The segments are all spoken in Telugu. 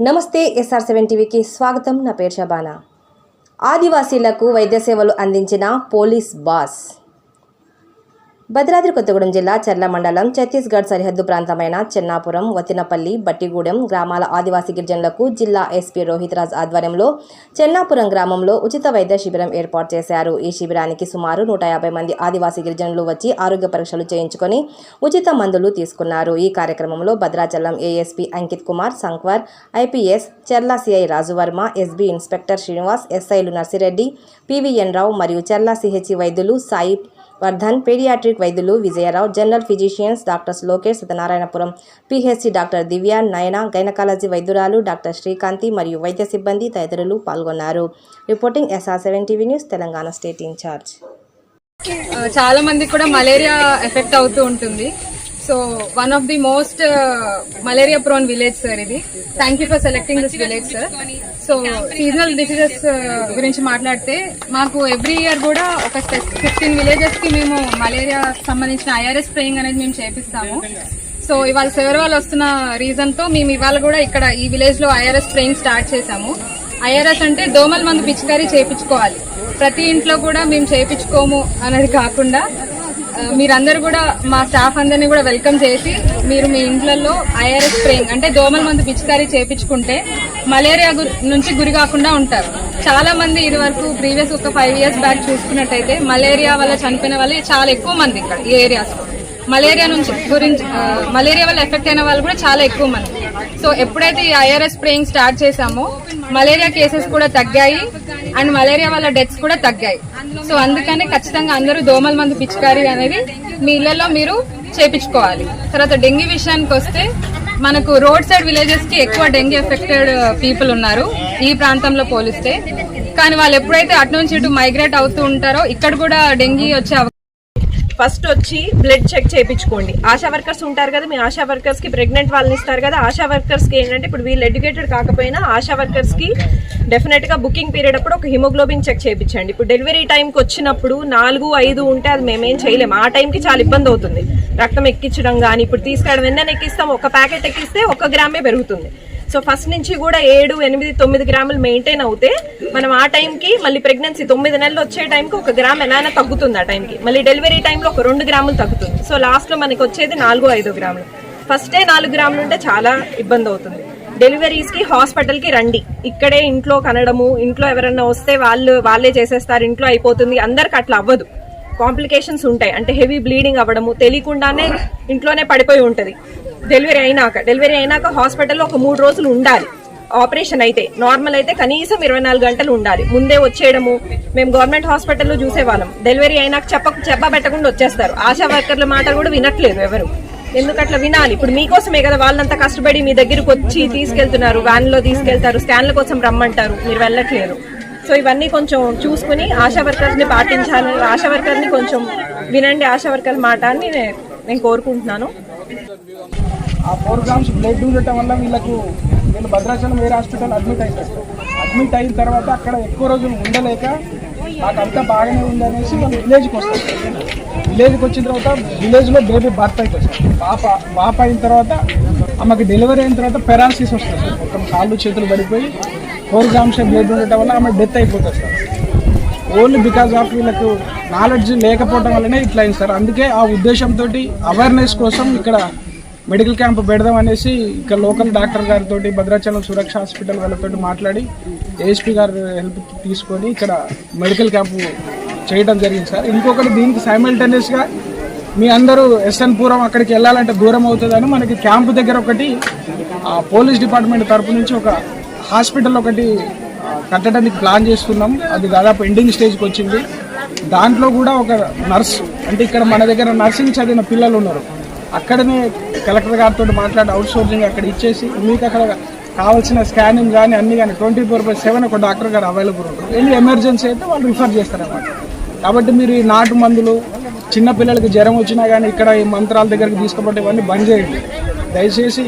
నమస్తే ఎస్ఆర్ సెవెన్ టీవీకి స్వాగతం. నా పేరు షబానా. ఆదివాసీలకు వైద్య సేవలు అందించిన పోలీస్ బాస్. భద్రాద్రి కొత్తగూడెం జిల్లా చర్ల మండలం ఛత్తీస్గఢ్ సరిహద్దు ప్రాంతమైన చెన్నాపురం వతినపల్లి బట్టిగూడెం గ్రామాల ఆదివాసీ గిరిజనులకు జిల్లా ఎస్పీ రోహిత్ రాజ్ ఆధ్వర్యంలో చెన్నాపురం గ్రామంలో ఉచిత వైద్య శిబిరం ఏర్పాటు చేశారు. ఈ శిబిరానికి సుమారు నూట యాభై మంది ఆదివాసీ గిరిజనులు వచ్చి ఆరోగ్య పరీక్షలు చేయించుకొని ఉచిత మందులు తీసుకున్నారు. ఈ కార్యక్రమంలో Bhadrachalam ASP Ankit Kumar Sankwar IPS Cherla CI Rajuvarma SB inspector Srinivas ఎస్ఐలు నర్సిరెడ్డి పివిఎన్ రావు మరియు చెర్ల సిహెచ్సి వైద్యులు సాయి వర్ధన్ పీడియాట్రిక్ వైద్యులు Vijayarao general physicians doctors Lokesh Satyanarayanapuram PHC doctor Divya Nayana gynaecology వైద్యురాలు doctor Srikanthi మరియు వైద్య సిబ్బంది తదితరులు పాల్గొన్నారు. Reporting SR seven TV news Telangana state in charge. చాలా మంది కూడా మలేరియా ఎఫెక్ట్ అవుతూ ఉంటుంది. So one of the most malaria prone village sir ఇది. Thank you for selecting this village sir so seasonal diseases గురించి మాట్లాడితే మాకు ఎవ్రీ ఇయర్ కూడా ఒక ఫిఫ్టీన్ విలేజెస్కి మేము మలేరియా సంబంధించిన ఐఆర్ఎస్ స్ప్రేయింగ్ అనేది మేము చేపిస్తాము. సో ఇవాళ సార్ వాళ్ళు వస్తున్న రీజన్తో మేము ఇవాళ కూడా ఇక్కడ ఈ విలేజ్లో ఐఆర్ఎస్ స్ప్రేయింగ్ స్టార్ట్ చేశాము. ఐఆర్ఎస్ అంటే దోమల మందు పిచికారీ చేయించుకోవాలి ప్రతి ఇంట్లో కూడా మేము చేయించుకోము అనేది కాకుండా మీరందరూ కూడా మా స్టాఫ్ అందరినీ కూడా వెల్కమ్ చేసి మీరు మీ ఇంట్లలో ఐఆర్ఎస్ స్ప్రేయింగ్ అంటే దోమల మందు పిచికారీ చేపించుకుంటే మలేరియా నుంచి గురి కాకుండా ఉంటారు. చాలా మంది ఇది వరకు ప్రీవియస్ ఒక ఫైవ్ ఇయర్స్ బ్యాక్ చూసుకున్నట్టయితే మలేరియా వల్ల చనిపోయిన వాళ్ళే చాలా ఎక్కువ మంది ఇక్కడ ఈ ఏరియాస్లో మలేరియా నుంచి గురించి మలేరియా వల్ల ఎఫెక్ట్ అయిన వాళ్ళు కూడా చాలా ఎక్కువ మంది. సో ఎప్పుడైతే ఈ ఐఆర్ఎస్ స్ప్రేయింగ్ స్టార్ట్ చేశామో మలేరియా కేసెస్ కూడా తగ్గాయి అండ్ మలేరియా వల్ల డెత్స్ కూడా తగ్గాయి. సో అందుకని ఖచ్చితంగా అందరూ దోమల మందు పిచికారీ అనేది మీ ఇళ్ళలో మీరు చేపించుకోవాలి. తర్వాత డెంగ్యూ విషయానికి వస్తే మనకు రోడ్ సైడ్ విలేజెస్కి ఎక్కువ డెంగ్యూ ఎఫెక్టెడ్ పీపుల్ ఉన్నారు ఈ ప్రాంతంలో పోలిస్తే. కానీ వాళ్ళు ఎప్పుడైతే అటు నుంచి ఇటు మైగ్రేట్ అవుతూ ఉంటారో ఇక్కడ కూడా డెంగ్యూ వచ్చే ఫస్ట్ వచ్చి బ్లడ్ చెక్ చేయించుకోండి. ఆశా వర్కర్స్ ఉంటారు కదా మీ ఆశా వర్కర్స్కి ప్రెగ్నెంట్ వాళ్ళని ఇస్తారు కదా ఆశా వర్కర్స్కి ఏంటంటే ఇప్పుడు వీళ్ళు ఎడ్యుకేటెడ్ కాకపోయినా ఆశా వర్కర్స్కి డెఫినెట్గా బుకింగ్ పీరియడ్ అప్పుడు ఒక హిమోగ్లోబిన్ చెక్ చేయించండి. ఇప్పుడు డెలివరీ టైంకి వచ్చినప్పుడు నాలుగు ఐదు ఉంటే అది మేమేం చేయలేము ఆ టైంకి చాలా ఇబ్బంది అవుతుంది. రక్తం ఎక్కించడం కానీ ఇప్పుడు తీసుకెళ్ళడం ఎన్న ఎక్కిస్తాం ఒక ప్యాకెట్ ఎక్కిస్తే ఒక గ్రామే పెరుగుతుంది. సో ఫస్ట్ నుంచి కూడా ఏడు ఎనిమిది తొమ్మిది గ్రాములు మెయింటైన్ అవుతే మనం ఆ టైంకి మళ్ళీ ప్రెగ్నెన్సీ తొమ్మిది నెలలు వచ్చే టైంకి ఒక గ్రామ్ ఎలానే తగ్గుతుంది ఆ టైంకి. మళ్ళీ డెలివరీ టైంలో ఒక రెండు గ్రాములు తగ్గుతుంది. సో లాస్ట్లో మనకి వచ్చేది నాలుగు ఐదు గ్రాములు. ఫస్టే నాలుగు గ్రాములు ఉంటే చాలా ఇబ్బంది అవుతుంది. డెలివరీస్కి హాస్పిటల్కి రండి. ఇక్కడే ఇంట్లో కనడము ఇంట్లో ఎవరన్నా వస్తే వాళ్ళు వాళ్ళే చేసేస్తారు ఇంట్లో అయిపోతుంది. అందరికి అట్లా అవ్వదు. కాంప్లికేషన్స్ ఉంటాయి. అంటే హెవీ బ్లీడింగ్ అవ్వడము తెలియకుండానే ఇంట్లోనే పడిపోయి ఉంటుంది. డెలివరీ అయినాక డెలివరీ అయినాక హాస్పిటల్లో ఒక మూడు రోజులు ఉండాలి. ఆపరేషన్ అయితే నార్మల్ అయితే కనీసం ఇరవై నాలుగు గంటలు ఉండాలి. ముందే వచ్చేయడము మేము గవర్నమెంట్ హాస్పిటల్లో చూసేవాళ్ళం. డెలివరీ అయినాక చెప్ప చెప్పబెట్టకుండా వచ్చేస్తారు. ఆశా వర్కర్ల మాట కూడా వినట్లేదు ఎవరు. ఎందుకు అట్లా వినాలి? ఇప్పుడు మీకోసమే కదా వాళ్ళంతా కష్టపడి మీ దగ్గరికి వచ్చి తీసుకెళ్తున్నారు వ్యాన్లో తీసుకెళ్తారు స్కాన్ల కోసం రమ్మంటారు. మీరు వెళ్ళట్లేదు. సో ఇవన్నీ కొంచెం చూసుకుని ఆశా వర్కర్స్ని పాటించాలి ఆశా వర్కర్ని కొంచెం వినండి ఆశా వర్కర్ మాట అని నేను కోరుకుంటున్నాను. ఆ ఫోర్ గ్రామ్స్ బ్లడ్ ఉండటం వల్ల వీళ్ళకు వీళ్ళు భద్రాచలం వేరే హాస్పిటల్ అడ్మిట్ అయిపోతారు అడ్మిట్ అయిన తర్వాత అక్కడ ఎక్కువ రోజులు ఉండలేక నాకు అంతా బాగానే ఉందనేసి వాళ్ళు విలేజ్కి వస్తారు. విలేజ్కి వచ్చిన తర్వాత విలేజ్లో బేబీ బర్త్ అవుతుంది సార్ పాప పాప అయిన తర్వాత ఆమెకు డెలివరీ అయిన తర్వాత పెరాలసిస్ వస్తుంది. మొత్తం కాళ్ళు చేతులు పడిపోయి ఫోర్ గ్రామ్స్ బ్లడ్ ఉండటం వల్ల ఆమె డెత్ అయిపోతుంది సార్. ఓన్లీ బికాస్ ఆఫ్ వీళ్ళకు నాలెడ్జ్ లేకపోవడం వల్లనే ఇట్లా అయింది సార్. అందుకే ఆ ఉద్దేశంతో అవేర్నెస్ కోసం ఇక్కడ మెడికల్ క్యాంప్ పెడదాం అనేసి ఇక్కడ లోకల్ డాక్టర్ గారితో భద్రాచలం సురక్ష హాస్పిటల్ వాళ్ళతో మాట్లాడి ఏఎస్పీ గారు హెల్ప్ తీసుకొని ఇక్కడ మెడికల్ క్యాంపు చేయడం జరిగింది సార్. ఇంకొకటి దీనికి సైమల్టేనియస్గా మీ అందరూ ఎస్ఎన్ పురం అక్కడికి వెళ్ళాలంటే దూరం అవుతుందని మనకి క్యాంపు దగ్గర ఒకటి ఆ, పోలీస్ డిపార్ట్మెంట్ తరపు నుంచి ఒక హాస్పిటల్ ఒకటి కట్టడానికి ప్లాన్ చేస్తున్నాం అది దాదాపు ఎండింగ్ స్టేజ్కి వచ్చింది. దాంట్లో కూడా ఒక నర్స్ అంటే ఇక్కడ మన దగ్గర నర్సింగ్ చదివిన పిల్లలు ఉన్నారు. అక్కడనే కలెక్టర్ గారితో మాట్లాడి అవుట్ సోర్సింగ్ అక్కడ ఇచ్చేసి మీకు అక్కడ కావాల్సిన స్కానింగ్ కానీ అన్ని కానీ ట్వంటీ ఫోర్ బై సెవెన్ ఒక డాక్టర్ గారు అవైలబుల్ ఉంటారు. ఎన్ని ఎమర్జెన్సీ అయితే వాళ్ళు రిఫర్ చేస్తారన్నమాట. కాబట్టి మీరు ఈ నాటు మందులు చిన్న పిల్లలకి జ్వరం వచ్చినా కానీ ఇక్కడ ఈ మంత్రాల దగ్గరికి తీసుకుపోతే ఇవన్నీ బంద్ చేయండి. దయచేసి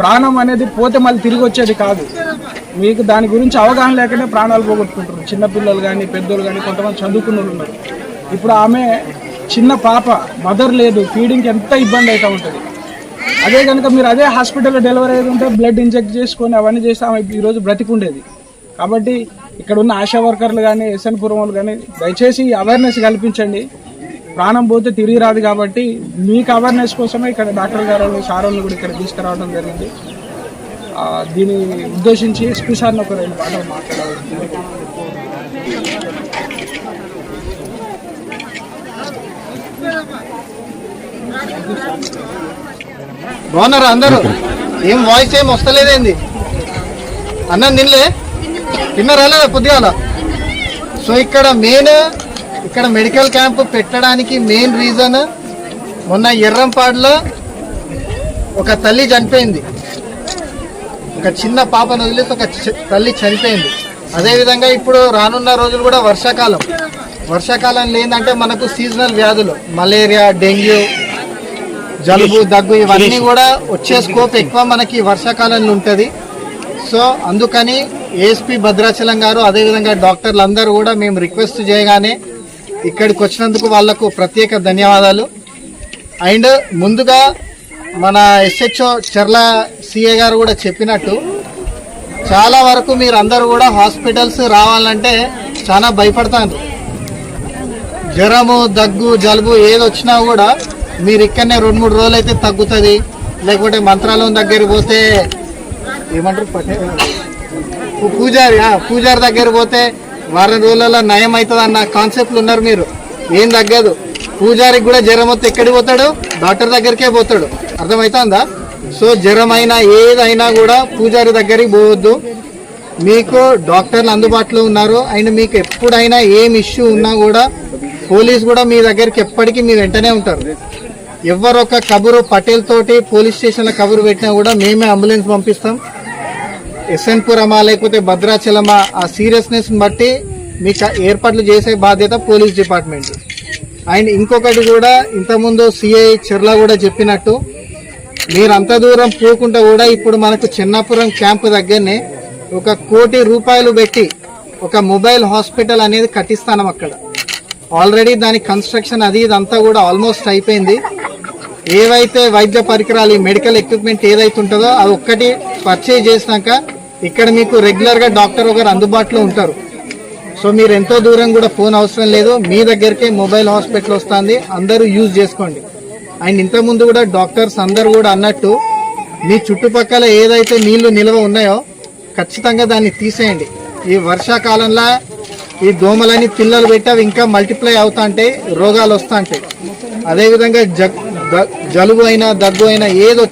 ప్రాణం అనేది పోతే మళ్ళీ తిరిగి వచ్చేది కాదు. మీకు దాని గురించి అవగాహన లేకనే ప్రాణాలు పోగొట్టుకుంటారు చిన్నపిల్లలు కానీ పెద్దోళ్ళు కానీ కొంతమంది చదువుకున్న వాళ్ళు ఉన్నారు. ఇప్పుడు ఆమె చిన్న పాప మదర్ లేదు ఫీడింగ్కి ఎంత ఇబ్బంది అవుతూ ఉంటుంది. అదే కనుక మీరు అదే హాస్పిటల్లో డెలివరీ అయ్యేది ఉంటే బ్లడ్ ఇంజెక్ట్ చేసుకొని అవన్నీ చేస్తే ఆమె ఈరోజు బ్రతికుండేది. కాబట్టి ఇక్కడ ఉన్న ఆశా వర్కర్లు కానీ ఎస్ఎన్ పురం వాళ్ళు కానీ దయచేసి అవేర్నెస్ కల్పించండి. ప్రాణం పోతే తిరిగి రాదు కాబట్టి మీకు అవేర్నెస్ కోసమే ఇక్కడ డాక్టర్ గారు సార్ కూడా ఇక్కడ తీసుకురావడం జరిగింది. దీన్ని ఉద్దేశించి ఎస్పీ సార్ని ఒక రెండు మాటలు మాట్లాడాలి. బాగున్నారా అందరూ? ఏం వాయిస్ ఏం వస్తలేదేంది? అన్నం తినలే? తిన్నారా లేదా పొద్దుగాల సో ఇక్కడ మెయిన్ ఇక్కడ మెడికల్ క్యాంప్ పెట్టడానికి మెయిన్ రీజన్ మొన్న ఎర్రంపాడులో ఒక తల్లి చనిపోయింది. ఒక చిన్న పాపను వదిలేసి ఒక తల్లి చనిపోయింది. అదేవిధంగా ఇప్పుడు రానున్న రోజులు కూడా వర్షాకాలం. వర్షాకాలంలో ఏంటంటే మనకు సీజనల్ వ్యాధులు మలేరియా డెంగ్యూ జలుబు దగ్గు ఇవన్నీ కూడా వచ్చే స్కోప్ ఎక్కువ మనకి వర్షాకాలంలో ఉంటుంది. సో అందుకని ఏఎస్పీ భద్రాచలం గారు అదేవిధంగా డాక్టర్లు అందరూ కూడా మేము రిక్వెస్ట్ చేయగానే ఇక్కడికి వచ్చినందుకు వాళ్ళకు ప్రత్యేక ధన్యవాదాలు. అండ్ ముందుగా మన ఎస్హెచ్ఓ చర్ల సిఏ గారు కూడా చెప్పినట్టు చాలా వరకు మీరు అందరూ కూడా హాస్పిటల్స్ రావాలంటే చాలా భయపడతాను జ్వరము దగ్గు జలుబు ఏది వచ్చినా కూడా మీరు ఇక్కడనే రెండు మూడు రోజులు అయితే తగ్గుతుంది. లేకపోతే మంత్రాలయం దగ్గరికి పోతే ఏమంటారు? పూజారి పూజారి దగ్గర పోతే వారం రోజులలో నయం అవుతుంది అన్న కాన్సెప్ట్లు ఉన్నారు మీరు. ఏం తగ్గదు. పూజారికి కూడా జ్వరం వస్తే ఎక్కడికి పోతాడు? డాక్టర్ దగ్గరికే పోతాడు. అర్థమవుతుందా? సో జ్వరం అయినా ఏదైనా కూడా పూజారి దగ్గరికి పోవద్దు. మీకు డాక్టర్లు అందుబాటులో ఉన్నారు. అండ్ మీకు ఎప్పుడైనా ఏం ఇష్యూ ఉన్నా కూడా పోలీస్ కూడా మీ దగ్గరికి ఎప్పటికీ మీ వెంటనే ఉంటారు. ఎవరొక కబురు పటేల్ తోటి పోలీస్ స్టేషన్లో కబురు పెట్టినా కూడా మేమే అంబులెన్స్ పంపిస్తాం. ఎస్ఎన్పురమా లేకపోతే భద్రాచలమా ఆ సీరియస్నెస్ బట్టి మీకు ఏర్పాట్లు చేసే బాధ్యత పోలీస్ డిపార్ట్మెంట్. అండ్ ఇంకొకటి కూడా ఇంతకుముందు సిఐ చెర్ల కూడా చెప్పినట్టు మీరు అంత దూరం పోకుండా కూడా ఇప్పుడు మనకు చిన్నాపురం క్యాంపు దగ్గరనే ఒక కోటి రూపాయలు పెట్టి ఒక మొబైల్ హాస్పిటల్ అనేది కట్టిస్తాం అక్కడ. ఆల్రెడీ దాని కన్స్ట్రక్షన్ అది ఇదంతా కూడా ఆల్మోస్ట్ అయిపోయింది. ఏవైతే వైద్య పరికరాలు ఈ మెడికల్ ఎక్విప్మెంట్ ఏదైతే ఉంటుందో అది ఒక్కటి పర్చేజ్ చేసినాక ఇక్కడ మీకు రెగ్యులర్గా డాక్టర్ ఒకరు అందుబాటులో ఉంటారు. సో మీరు ఎంతో దూరం కూడా ఫోన్ అవసరం లేదు. మీ దగ్గరికే మొబైల్ హాస్పిటల్ వస్తుంది. అందరూ యూజ్ చేసుకోండి. అండ్ ఇంతకుముందు కూడా డాక్టర్స్ అందరు కూడా అన్నట్టు మీ చుట్టుపక్కల ఏదైతే నీళ్ళు నిల్వ ఉన్నాయో ఖచ్చితంగా దాన్ని తీసేయండి. ఈ వర్షాకాలంలో ఈ దోమలని పిల్లలు పెట్టి ఇంకా మల్టిప్లై అవుతా ఉంటాయి రోగాలు వస్తూ ఉంటాయి అదేవిధంగా జ జలుబు అయినా దగ్గు అయినా ఏదో